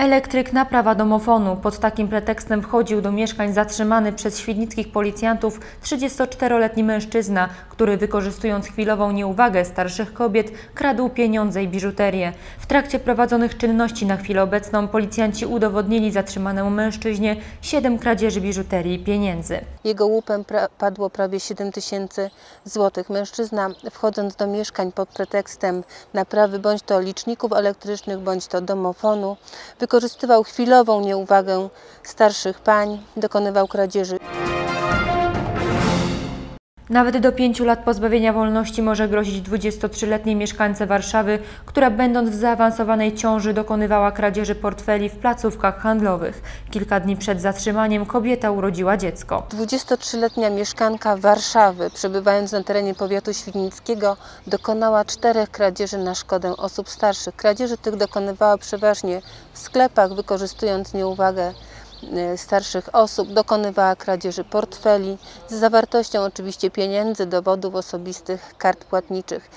Elektryk naprawa domofonu. Pod takim pretekstem wchodził do mieszkań zatrzymany przez świdnickich policjantów 34-letni mężczyzna, który wykorzystując chwilową nieuwagę starszych kobiet kradł pieniądze i biżuterię. W trakcie prowadzonych czynności na chwilę obecną policjanci udowodnili zatrzymanemu mężczyźnie 7 kradzieży biżuterii i pieniędzy. Jego łupem pra padło prawie 7 tysięcy złotych. Mężczyzna wchodząc do mieszkań pod pretekstem naprawy bądź to liczników elektrycznych, bądź to domofonu, wykorzystywał chwilową nieuwagę starszych pań, dokonywał kradzieży. Nawet do pięciu lat pozbawienia wolności może grozić 23-letniej mieszkańce Warszawy, która będąc w zaawansowanej ciąży dokonywała kradzieży portfeli w placówkach handlowych. Kilka dni przed zatrzymaniem kobieta urodziła dziecko. 23-letnia mieszkanka Warszawy, przebywając na terenie powiatu świdnickiego, dokonała czterech kradzieży na szkodę osób starszych. Kradzieży tych dokonywała przeważnie w sklepach, wykorzystując nieuwagę starszych osób, dokonywała kradzieży portfeli z zawartością oczywiście pieniędzy, dowodów osobistych, kart płatniczych.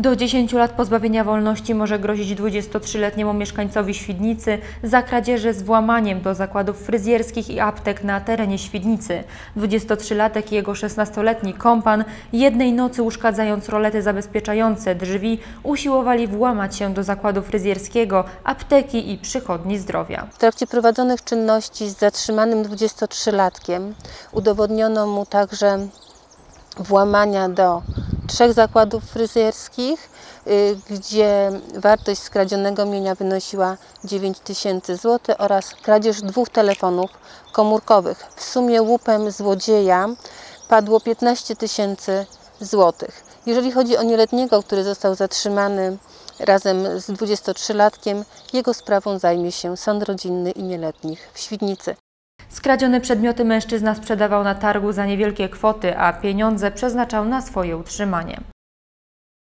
Do 10 lat pozbawienia wolności może grozić 23-letniemu mieszkańcowi Świdnicy za kradzieże z włamaniem do zakładów fryzjerskich i aptek na terenie Świdnicy. 23-latek i jego 16-letni kompan jednej nocy uszkadzając rolety zabezpieczające drzwi usiłowali włamać się do zakładu fryzjerskiego, apteki i przychodni zdrowia. W trakcie prowadzonych czynności z zatrzymanym 23-latkiem udowodniono mu także włamania do trzech zakładów fryzjerskich, y, gdzie wartość skradzionego mienia wynosiła 9 tysięcy złotych oraz kradzież dwóch telefonów komórkowych. W sumie łupem złodzieja padło 15 tysięcy złotych. Jeżeli chodzi o nieletniego, który został zatrzymany razem z 23-latkiem, jego sprawą zajmie się sąd rodzinny i nieletnich w Świdnicy. Skradzione przedmioty mężczyzna sprzedawał na targu za niewielkie kwoty, a pieniądze przeznaczał na swoje utrzymanie.